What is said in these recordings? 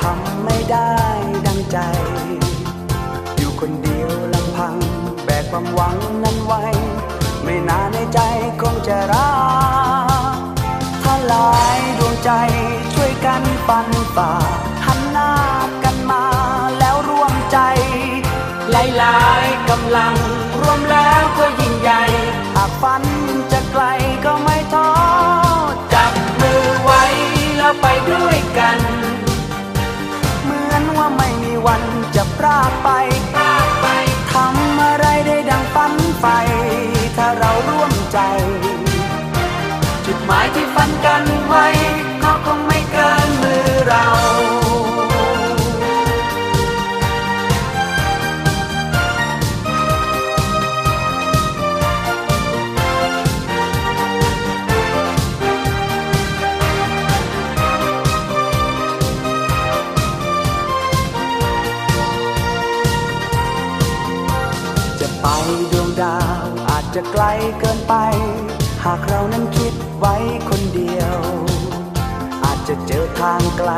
ทำไม่ได้ดังใจ อยู่คนเดียวลำพัง แบกความหวังนั้นไว้ ไม่นานในใจคงจะรักถ้าหลายดวงใจช่วยกันปันฝ่าหันหน้ากันมาแล้วร่วมใจ หลายๆกำลังรวมแล้วก็ยิ่งใหญ่หากฝันจะไกล วันจะพรากไป ดวงดาวอาจจะไกลเกินไป หากเรานั้นคิดไว้คนเดียว อาจจะเจอทางไกล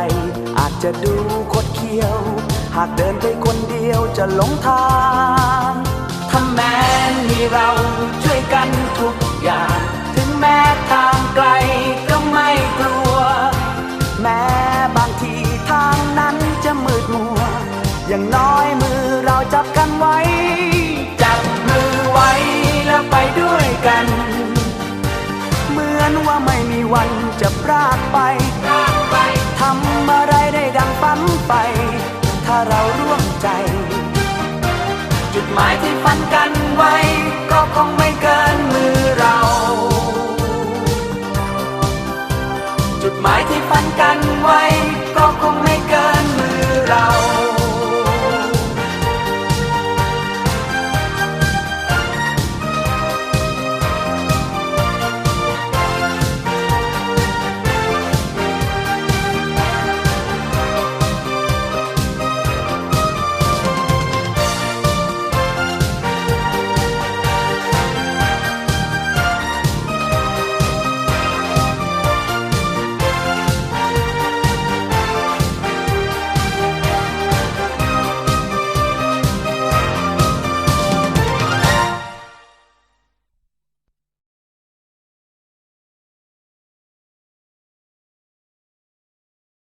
อาจจะดูคดเคี้ยว หากเดินไปคนเดียวจะหลงทางถ้าแม้มีเราช่วยกันทุกอย่าง ถึงแม้ทางไกล อย่างน้อยมือเราจับกันไว้ จับมือไว้แล้วไปด้วยกัน เหมือนว่าไม่มีวันจะพรากไปทำอะไรได้ดังปั้นไป ถ้าเราร่วมใจ จุดหมายที่ฝันกันไว้ ก็คงไม่เกินมือเรา จุดหมายที่ฝันกันไว้ ก็คงไม่